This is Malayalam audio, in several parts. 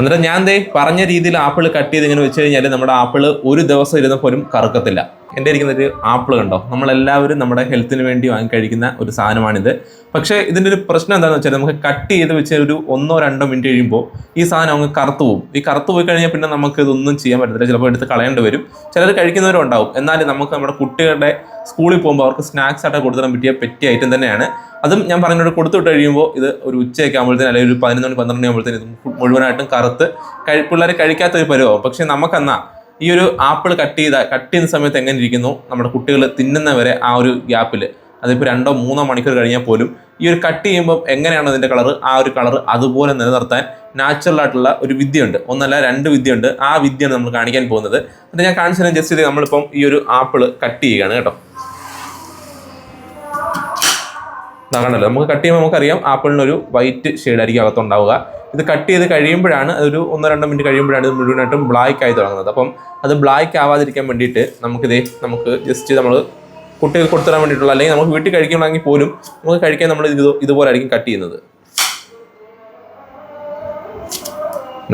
എന്നിട്ട് ഞാൻ ദേ പറഞ്ഞ രീതിയിൽ ആപ്പിൾ കട്ട് ചെയ്ത് ഇങ്ങനെ വെച്ച് കഴിഞ്ഞാൽ നമ്മുടെ ആപ്പിൾ ഒരു ദിവസം ഇരുന്ന പോലും കറുക്കത്തില്ല. എന്റെ ഇരിക്കുന്ന ഒരു ആപ്പിൾ കണ്ടോ? നമ്മളെല്ലാവരും നമ്മുടെ ഹെൽത്തിന് വേണ്ടി വാങ്ങി കഴിക്കുന്ന ഒരു സാധനമാണിത്. പക്ഷേ ഇതിന്റെ ഒരു പ്രശ്നം എന്താണെന്ന് വെച്ചാൽ നമുക്ക് കട്ട് ചെയ്ത് വെച്ച് ഒരു ഒന്നോ രണ്ടോ മിനിറ്റ് കഴിയുമ്പോൾ ഈ സാധനം അങ്ങ് കറുത്തു പോകും. ഈ കറുത്തു പോയി കഴിഞ്ഞാൽ പിന്നെ നമുക്ക് ഇതൊന്നും ചെയ്യാൻ പറ്റത്തില്ല. ചിലപ്പോൾ എടുത്ത് കളയേണ്ടി വരും. ചിലർ കഴിക്കുന്നവരും ഉണ്ടാവും എന്നാലും നമുക്ക് നമ്മുടെ കുട്ടികളുടെ സ്കൂളിൽ പോകുമ്പോൾ അവർക്ക് സ്നാക്സ് ആയിട്ട് കൊടുത്തിടാൻ പറ്റിയ പറ്റിയ ഐറ്റം തന്നെയാണ്. അതും ഞാൻ പറഞ്ഞോട് കൊടുത്തുവിട്ട് കഴിയുമ്പോൾ ഇത് ഒരു ഉച്ചയൊക്കെ ആകുമ്പോഴത്തേനും അല്ലെങ്കിൽ ഒരു പതിനൊന്ന് മണി പന്ത്രണ്ട് മണി ആകുമ്പോഴത്തേനും ഇത് മുഴുവനായിട്ടും കറുത്ത് കഴി പിള്ളേർ കഴിക്കാത്തൊരു പരുവാകും പക്ഷേ നമുക്കെന്നാ ഈ ഒരു ആപ്പിൾ കട്ട് ചെയ്ത കട്ട് ചെയ്യുന്ന സമയത്ത് എങ്ങനെ ഇരിക്കുന്നു നമ്മുടെ കുട്ടികൾ തിന്നുന്നവരെ ആ ഒരു ഗ്യാപ്പിൽ അതിപ്പോൾ രണ്ടോ മൂന്നോ മണിക്കൂർ കഴിഞ്ഞാൽ പോലും ഈ ഒരു കട്ട് ചെയ്യുമ്പോൾ എങ്ങനെയാണ് അതിന്റെ കളർ ആ ഒരു കളർ അതുപോലെ നിലനിർത്താൻ നാച്ചുറൽ ആയിട്ടുള്ള ഒരു വിദ്യയുണ്ട്. ഒന്നല്ല രണ്ട് വിദ്യയുണ്ട്. ആ വിദ്യയാണ് നമ്മൾ കാണിക്കാൻ പോകുന്നത്. അത് ഞാൻ കാണിച്ചു തരാൻ ജസ്റ്റ് ചെയ്ത് നമ്മളിപ്പം ഈ ഒരു ആപ്പിൾ കട്ട് ചെയ്യുകയാണ് കേട്ടോ. ഇതാകണല്ലോ നമുക്ക് കട്ട് ചെയ്യുമ്പോൾ നമുക്കറിയാം ആപ്പിളിന് ഒരു വൈറ്റ് ഷെയ്ഡായിരിക്കും അകത്തുണ്ടാവുക. ഇത് കട്ട് ചെയ്ത് കഴിയുമ്പോഴാണ് ഒരു ഒന്നോ രണ്ടോ മിനിറ്റ് കഴിയുമ്പോഴാണ് ഇത് മുഴുവനായിട്ടും ബ്ലാക്ക് ആയി തുടങ്ങുന്നത്. അപ്പം അത് ബ്ലാക്ക് ആവാതിരിക്കാൻ വേണ്ടിയിട്ട് നമുക്കിതേ നമുക്ക് ജസ്റ്റ് നമ്മൾ കുട്ടികൾക്ക് കൊടുത്തിടാൻ വേണ്ടിയിട്ടുള്ള അല്ലെങ്കിൽ നമുക്ക് വീട്ടിൽ കഴിക്കണമെങ്കിൽ പോലും നമുക്ക് കഴിക്കാൻ നമ്മൾ ഇത് ഇതുപോലെ ആയിരിക്കും കട്ട് ചെയ്യുന്നത്.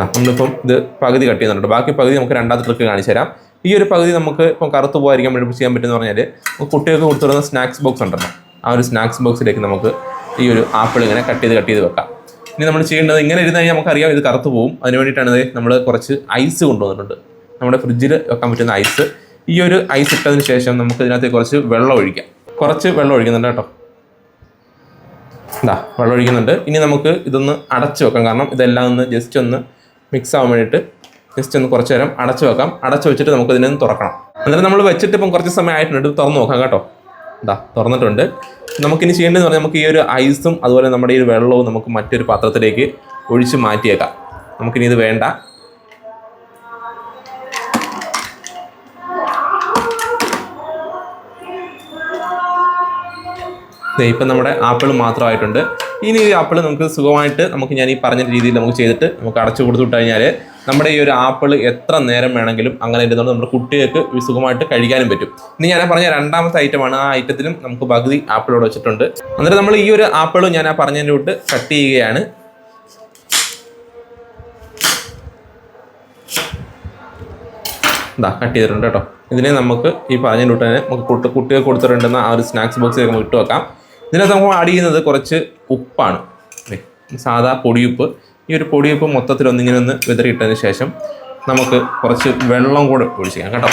നമ്മളിപ്പം ഇത് പകുതി കട്ട് ചെയ്യുന്നുണ്ട് ബാക്കി പകുതി നമുക്ക് രണ്ടാമത്തെ ട്രിക്ക് കാണിച്ചു തരാം. ഈ ഒരു പകുതി നമുക്ക് ഇപ്പം കറുത്ത് പോകാതിരിക്കാൻ വേണ്ടി ചെയ്യാൻ പറ്റുമെന്ന് പറഞ്ഞാൽ കുട്ടികൾക്ക് കൊടുത്തിടുന്ന സ്നാക്സ് ബോക്സ് ഉണ്ടല്ലോ. ആ ഒരു സ്നാക്സ് ബോക്സിലേക്ക് നമുക്ക് ഈ ഒരു ആപ്പിൾ ഇങ്ങനെ കട്ട് ചെയ്ത് കട്ട് ചെയ്ത് വെക്കാം. ഇനി നമ്മൾ ചെയ്യേണ്ടത് ഇങ്ങനെ ഇരുന്ന് കഴിഞ്ഞാൽ നമുക്കറിയാം ഇത് കറുത്ത് പോകും അതിന് വേണ്ടിയിട്ടാണ് നമ്മൾ കുറച്ച് ഐസ് കൊണ്ടുവന്നിട്ടുണ്ട്. നമ്മുടെ ഫ്രിഡ്ജിൽ വെക്കാൻ പറ്റുന്ന ഐസ്. ഈ ഒരു ഐസ് ഇട്ടതിന് ശേഷം നമുക്ക് ഇതിനകത്ത് കുറച്ച് വെള്ളം ഒഴിക്കാം. കുറച്ച് വെള്ളം ഒഴിക്കുന്നുണ്ട് കേട്ടോ. എന്താ വെള്ളം ഒഴിക്കുന്നുണ്ട്. ഇനി നമുക്ക് ഇതൊന്ന് അടച്ചു വെക്കാം. കാരണം ഇതെല്ലാം ഒന്ന് ജസ്റ്റ് ഒന്ന് മിക്സ് ആവാൻ വേണ്ടിയിട്ട് ജസ്റ്റ് ഒന്ന് കുറച്ച് നേരം അടച്ചു വെക്കാം. അടച്ചു വെച്ചിട്ട് നമുക്ക് ഇതിനൊന്ന് തുറക്കണം. എന്നിട്ട് നമ്മൾ വെച്ചിട്ട് ഇപ്പം കുറച്ച് സമയം ആയിട്ടുണ്ട് തുറന്ന് നോക്കാം കേട്ടോ. എന്താ തുറന്നിട്ടുണ്ട്. നമുക്കിനി ചെയ്യേണ്ടതെന്ന് പറഞ്ഞാൽ നമുക്ക് ഈ ഒരു ഐസും അതുപോലെ നമ്മുടെ ഈ ഒരു വെള്ളവും നമുക്ക് മറ്റൊരു പാത്രത്തിലേക്ക് ഒഴിച്ച് മാറ്റിയേക്കാം. നമുക്കിനി ഇത് വേണ്ട. ഇപ്പം നമ്മുടെ ആപ്പിൾ മാത്രമായിട്ടുണ്ട്. ഇനി ഈ ആപ്പിൾ നമുക്ക് സുഖമായിട്ട് നമുക്ക് ഞാൻ ഈ പറഞ്ഞ രീതിയിൽ നമുക്ക് ചെയ്തിട്ട് നമുക്ക് അടച്ചു കൊടുത്തു വിട്ട് കഴിഞ്ഞാൽ നമ്മുടെ ഈ ഒരു ആപ്പിൾ എത്ര നേരം വേണമെങ്കിലും അങ്ങനെ ഇരുന്നുകൊണ്ട് നമ്മുടെ കുട്ടികൾക്ക് സുഖമായിട്ട് കഴിക്കാനും പറ്റും. ഇനി ഞാൻ പറഞ്ഞ രണ്ടാമത്തെ ഐറ്റമാണ് ആ ഐറ്റത്തിലും നമുക്ക് പകുതി ആപ്പിളോട് വെച്ചിട്ടുണ്ട്. എന്നിട്ട് നമ്മൾ ഈ ഒരു ആപ്പിൾ ഞാൻ ആ പറഞ്ഞതിന്റെ വിട്ട് കട്ട് ചെയ്യുകയാണ്. ഇതാ കട്ട് ചെയ്തിട്ടുണ്ട് കേട്ടോ. ഇതിനെ നമുക്ക് ഈ പറഞ്ഞതിന്റെ വിട്ട് തന്നെ നമുക്ക് കുട്ടി കുട്ടികൾക്ക് കൊടുത്തിട്ടുണ്ടെന്ന ആ ഒരു സ്നാക്സ് ബോക്സ് നമുക്ക് ഇട്ട് വെക്കാം. ഇതിനകത്ത് നമുക്ക് ആഡ് ചെയ്യുന്നത് കുറച്ച് ഉപ്പാണ്. സാധാ പൊടിയുപ്പ്. ഈ ഒരു പൊടിയപ്പം മൊത്തത്തിൽ ഒന്നിങ്ങനെ ഒന്ന് വിതറിയിട്ടതിന് ശേഷം നമുക്ക് കുറച്ച് വെള്ളം കൂടെ ഒഴിച്ചിക്കാം കേട്ടോ.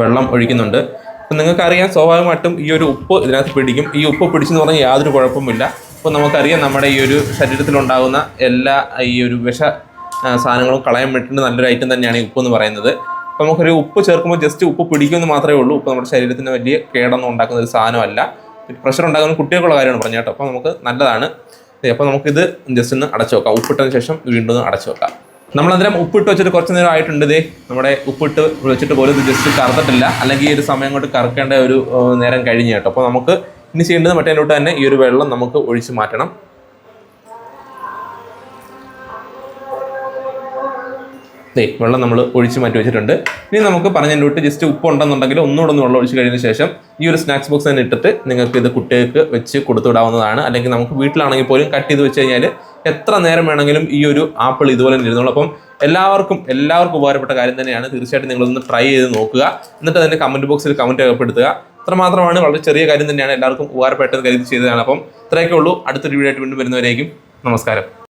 വെള്ളം ഒഴിക്കുന്നുണ്ട്. അപ്പം നിങ്ങൾക്കറിയാം സ്വാഭാവികമായിട്ടും ഈ ഒരു ഉപ്പ് ഇതിനകത്ത് പിടിക്കും. ഈ ഉപ്പ് പിടിച്ചെന്ന് പറഞ്ഞാൽ യാതൊരു കുഴപ്പമില്ല. അപ്പോൾ നമുക്കറിയാം നമ്മുടെ ഈ ഒരു ശരീരത്തിലുണ്ടാകുന്ന എല്ലാ ഈ ഒരു വിഷ സാധനങ്ങളും കളയാൻ വേണ്ടിയിട്ട് നല്ലൊരു ഐറ്റം തന്നെയാണ് ഈ ഉപ്പ് എന്ന് പറയുന്നത്. അപ്പോൾ നമുക്കൊരു ഉപ്പ് ചേർക്കുമ്പോൾ ജസ്റ്റ് ഉപ്പ് പിടിക്കുമെന്ന് മാത്രമേ ഉള്ളൂ. ഉപ്പ് നമ്മുടെ ശരീരത്തിന് വലിയ കേടൊന്നും ഉണ്ടാക്കുന്ന ഒരു സാധനമല്ല. പ്രഷർ ഉണ്ടാകുന്ന കുട്ടികൾക്കുള്ള കാര്യമാണ് പറഞ്ഞത് കേട്ടോ. അപ്പോൾ നമുക്ക് നല്ലതാണ്. അപ്പോൾ നമുക്കിത് ജസ്റ്റ് ഒന്ന് അടച്ചു വെക്കാം. ഉപ്പിട്ടതിന് ശേഷം വീണ്ടും ഒന്ന് അടച്ചു വെക്കാം. നമ്മളന്നേരം ഉപ്പിട്ട് വെച്ചിട്ട് കുറച്ച് നേരം ആയിട്ടുണ്ട് ഇതേ നമ്മുടെ ഉപ്പിട്ട് വെച്ചിട്ട് പോലും ഇത് ജസ്റ്റ് കറുത്തിട്ടില്ല. അല്ലെങ്കിൽ ഈ ഒരു സമയം കൊണ്ട് കറക്കേണ്ട ഒരു നേരം കഴിഞ്ഞ് കേട്ടോ. അപ്പോൾ നമുക്ക് ഇനി ചെയ്യേണ്ടത് മറ്റേതിലോട്ട് തന്നെ ഈ ഒരു വെള്ളം നമുക്ക് ഒഴിച്ച് മാറ്റണം. ദേ വെള്ളം നമ്മൾ ഒഴിച്ച് മാറ്റി വെച്ചിട്ടുണ്ട്. ഇനി നമുക്ക് പറഞ്ഞതിന്റെ വിട്ട് ജസ്റ്റ് ഉപ്പ് ഉണ്ടെന്നുണ്ടെങ്കിൽ ഒന്നുകൂടെ ഒന്ന് വെള്ളം ഒഴിച്ച് കഴിഞ്ഞ ശേഷം ഈ ഒരു സ്നാക്സ് ബോക്സ് തന്നെ ഇട്ടിട്ട് നിങ്ങൾക്ക് ഇത് കുട്ടികൾക്ക് വെച്ച് കൊടുത്തുവിടാവുന്നതാണ് അല്ലെങ്കിൽ നമുക്ക് വീട്ടിലാണെങ്കിൽ പോലും കട്ട് ചെയ്ത് വെച്ച് കഴിഞ്ഞാൽ എത്ര നേരം വേണമെങ്കിലും ഈ ഒരു ആപ്പിൾ ഇതുപോലെ തന്നെ ഇരുന്നോളൂ. അപ്പം എല്ലാവർക്കും എല്ലാവർക്കും ഉപകാരപ്പെട്ട കാര്യം തന്നെയാണ്. തീർച്ചയായിട്ടും നിങ്ങളൊന്ന് ട്രൈ ചെയ്ത് നോക്കുക. എന്നിട്ട് അതിന്റെ കമന്റ് ബോക്സിൽ കമന്റ് രേഖപ്പെടുത്തുക. അത്രമാത്രമാണ് വളരെ ചെറിയ കാര്യം തന്നെയാണ്. എല്ലാവർക്കും ഉപകാരപ്പെട്ടത് കരുതി ചെയ്തതാണ്. അപ്പം ഇത്രയൊക്കെ ഉള്ളൂ. അടുത്തൊരു വീഡിയോ ആയിട്ട് വീണ്ടും വരുന്നവരേക്കും നമസ്കാരം.